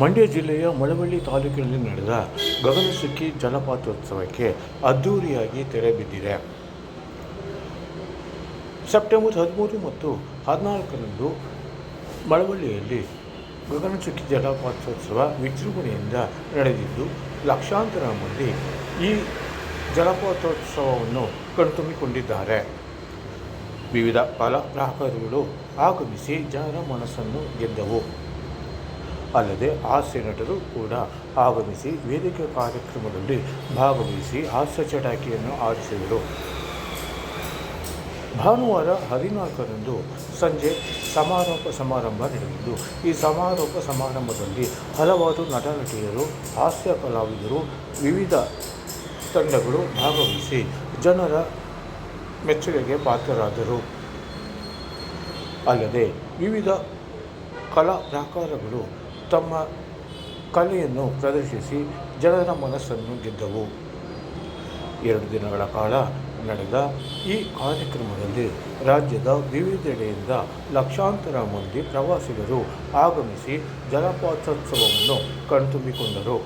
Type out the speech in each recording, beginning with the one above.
ಮಂಡ್ಯ ಜಿಲ್ಲೆಯ ಮಳವಳ್ಳಿ ತಾಲೂಕಿನಲ್ಲಿ ನಡೆದ ಗಗನಚುಕ್ಕಿ ಜಲಪಾತೋತ್ಸವಕ್ಕೆ ಅದ್ಧೂರಿಯಾಗಿ ತೆರೆ ಬಿದ್ದಿದೆ. ಸೆಪ್ಟೆಂಬರ್ ಹದಿಮೂರು ಮತ್ತು ಹದಿನಾಲ್ಕರಂದು ಮಳವಳ್ಳಿಯಲ್ಲಿ ಗಗನಚುಕ್ಕಿ ಜಲಪಾತೋತ್ಸವ ವಿಜೃಂಭಣೆಯಿಂದ ನಡೆದಿದ್ದು, ಲಕ್ಷಾಂತರ ಮಂದಿ ಈ ಜಲಪಾತೋತ್ಸವವನ್ನು ಕಣ್ತುಂಬಿಕೊಂಡಿದ್ದಾರೆ. ವಿವಿಧ ಕಲಾ ಪ್ರಾಕಾರಗಳು ಆಗಮಿಸಿ ಜನರ ಮನಸ್ಸನ್ನು ಗೆದ್ದವು. ಅಲ್ಲದೆ ಹಾಸ್ಯ ನಟರು ಕೂಡ ಆಗಮಿಸಿ ವೇದಿಕೆ ಕಾರ್ಯಕ್ರಮದಲ್ಲಿ ಭಾಗವಹಿಸಿ ಹಾಸ್ಯ ಚಟಾಕಿಯನ್ನು ಆಡಿಸಿದರು ಭಾನುವಾರ ಹದಿನಾಲ್ಕರಂದು ಸಂಜೆ ಸಮಾರೋಪ ಸಮಾರಂಭ ನಡೆಯಿತು ಈ ಸಮಾರೋಪ ಸಮಾರಂಭದಲ್ಲಿ ಹಲವಾರು ನಟ ನಟಿಯರು ಹಾಸ್ಯ ಕಲಾವಿದರು, ವಿವಿಧ ತಂಡಗಳು ಭಾಗವಹಿಸಿ ಜನರ ಮೆಚ್ಚುಗೆಗೆ ಪಾತ್ರರಾದರು. ಅಲ್ಲದೆ ವಿವಿಧ ಕಲಾ ಪ್ರಾಕಾರಗಳು ತಮ್ಮ ಕಲೆಯನ್ನು ಪ್ರದರ್ಶಿಸಿ ಜನರ ಮನಸ್ಸನ್ನು ಗೆದ್ದವು. ಎರಡು ದಿನಗಳ ಕಾಲ ನಡೆದ ಈ ಕಾರ್ಯಕ್ರಮದಲ್ಲಿ ರಾಜ್ಯದ ವಿವಿಧೆಡೆಯಿಂದ ಲಕ್ಷಾಂತರ ಮಂದಿ ಪ್ರವಾಸಿಗರು ಆಗಮಿಸಿ ಜಲಪಾತೋತ್ಸವವನ್ನು ಕಣ್ತುಂಬಿಕೊಂಡರು.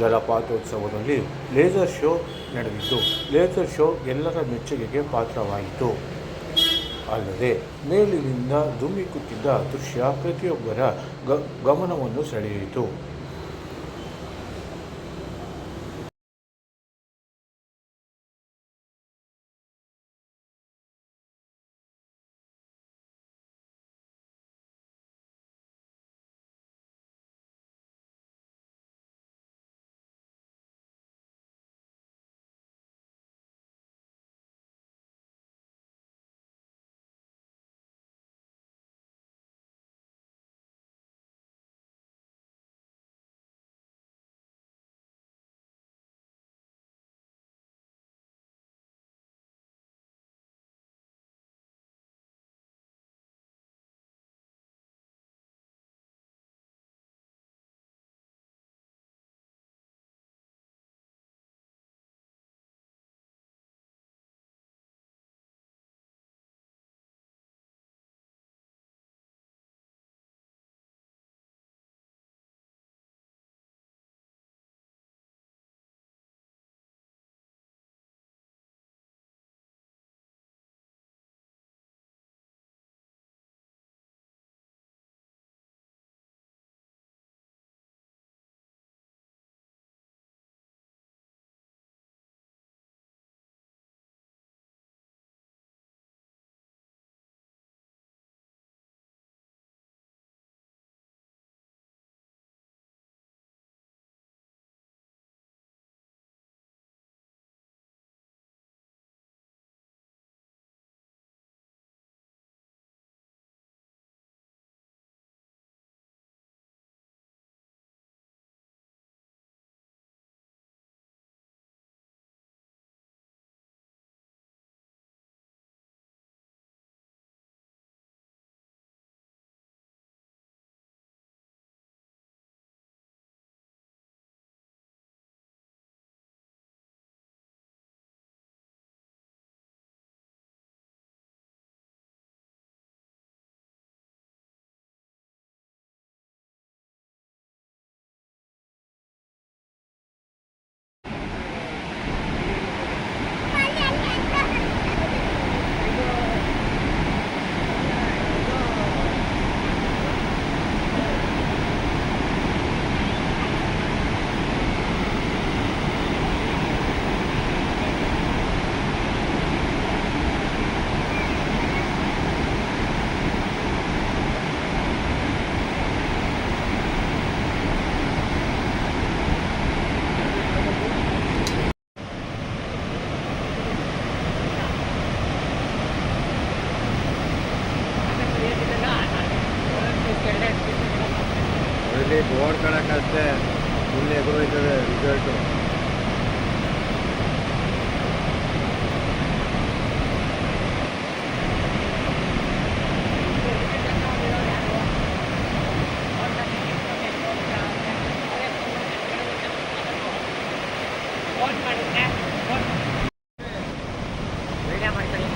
ಜಲಪಾತೋತ್ಸವದಲ್ಲಿ ಲೇಸರ್ ಶೋ ನಡೆದಿದ್ದು, ಲೇಸರ್ ಶೋ ಎಲ್ಲರ ಮೆಚ್ಚುಗೆಗೆ ಪಾತ್ರವಾಯಿತು. ಅಲ್ಲದೆ ಮೇಲಿನಿಂದ ಧುಮ್ಮಿಕ್ಕುತ್ತಿದ್ದ ದೃಶ್ಯ ಪ್ರತಿಯೊಬ್ಬರ ಗಮನವನ್ನು ಸೆಳೆಯಿತು. ಬೋರ್ಡ್ ಓಡ್ಕೊಳಕ್ಕಷ್ಟೇ ಇಲ್ಲಿ ಎದುರೋಯ್ತದೆ ರಿಸಲ್ಟು ಮಾಡಿದ್ರೆ